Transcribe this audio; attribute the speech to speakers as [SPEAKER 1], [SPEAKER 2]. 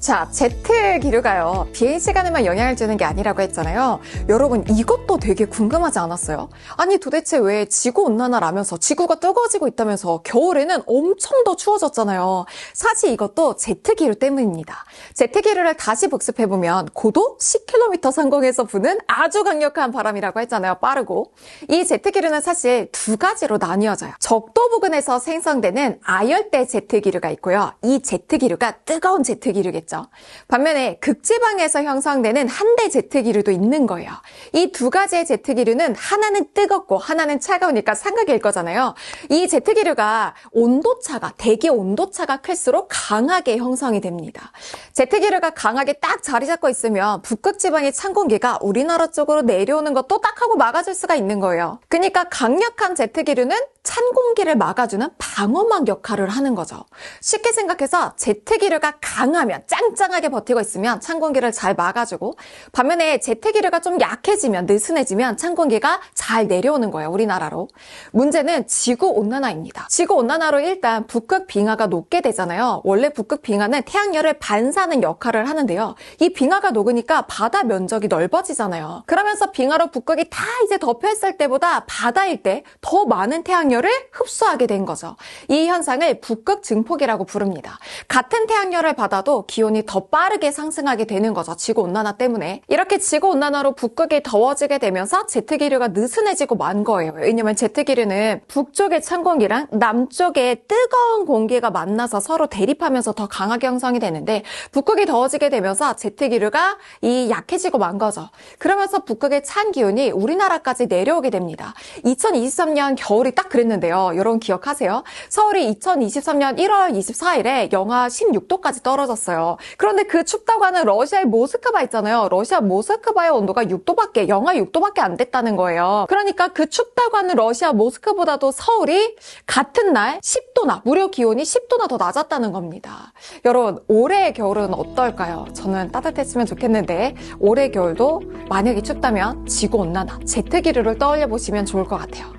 [SPEAKER 1] 자, 제트 기류가요. 비행 시간에만 영향을 주는 게 아니라고 했잖아요. 여러분, 이것도 되게 궁금하지 않았어요? 아니, 도대체 왜 지구 온난화라면서 지구가 뜨거워지고 있다면서 겨울에는 엄청 더 추워졌잖아요. 사실 이것도 제트 기류 때문입니다. 제트 기류를 다시 복습해보면 고도 10km 상공에서 부는 아주 강력한 바람이라고 했잖아요. 빠르고. 이 제트 기류는 사실 두 가지로 나뉘어져요. 적도 부근에서 생성되는 아열대 제트 기류가 있고요. 이 제트 기류가 뜨거운 제트 기류겠죠. 있겠죠. 반면에 극지방에서 형성되는 한대 제트 기류도 있는 거예요. 이 두 가지의 제트 기류는 하나는 뜨겁고 하나는 차가우니까 삼각일 거잖아요. 이 제트 기류가 온도차가 대기 온도차가 클수록 강하게 형성이 됩니다. 제트 기류가 강하게 딱 자리 잡고 있으면 북극 지방의 찬 공기가 우리나라 쪽으로 내려오는 것도 딱 하고 막아줄 수가 있는 거예요. 그러니까 강력한 제트 기류는 찬 공기를 막아주는 방어막 역할을 하는 거죠. 쉽게 생각해서 제트기류가 강하면 짱짱하게 버티고 있으면 찬 공기를 잘 막아주고 반면에 제트기류가 좀 약해지면 느슨해지면 찬 공기가 잘 내려오는 거예요. 우리나라로. 문제는 지구 온난화입니다. 지구 온난화로 일단 북극 빙하가 녹게 되잖아요. 원래 북극 빙하는 태양열을 반사하는 역할을 하는데요. 이 빙하가 녹으니까 바다 면적이 넓어지잖아요. 그러면서 빙하로 북극이 다 이제 덮여 있을 때보다 바다일 때 더 많은 태양열 태양열을 흡수하게 된 거죠. 이 현상을 북극 증폭이라고 부릅니다. 같은 태양열을 받아도 기온이 더 빠르게 상승하게 되는 거죠. 지구 온난화 때문에. 이렇게 지구 온난화로 북극이 더워지게 되면서 제트 기류가 느슨해지고 만 거예요. 왜냐면 제트 기류는 북쪽의 찬 공기랑 남쪽의 뜨거운 공기가 만나서 서로 대립하면서 더 강하게 형성이 되는데 북극이 더워지게 되면서 제트 기류가 이 약해지고 만 거죠. 그러면서 북극의 찬 기온이 우리나라까지 내려오게 됩니다. 2023년 겨울이 딱 그랬는데 그랬는데요. 여러분 기억하세요? 서울이 2023년 1월 24일에 영하 16도까지 떨어졌어요. 그런데 그 춥다고 하는 러시아의 모스크바 있잖아요. 러시아 모스크바의 온도가 6도밖에, 영하 6도밖에 안 됐다는 거예요. 그러니까 그 춥다고 하는 러시아 모스크보다도 서울이 같은 날 10도나, 무려 기온이 10도나 더 낮았다는 겁니다. 여러분, 올해의 겨울은 어떨까요? 저는 따뜻했으면 좋겠는데, 올해 겨울도 만약에 춥다면 지구온난화, 제트기류를 떠올려 보시면 좋을 것 같아요.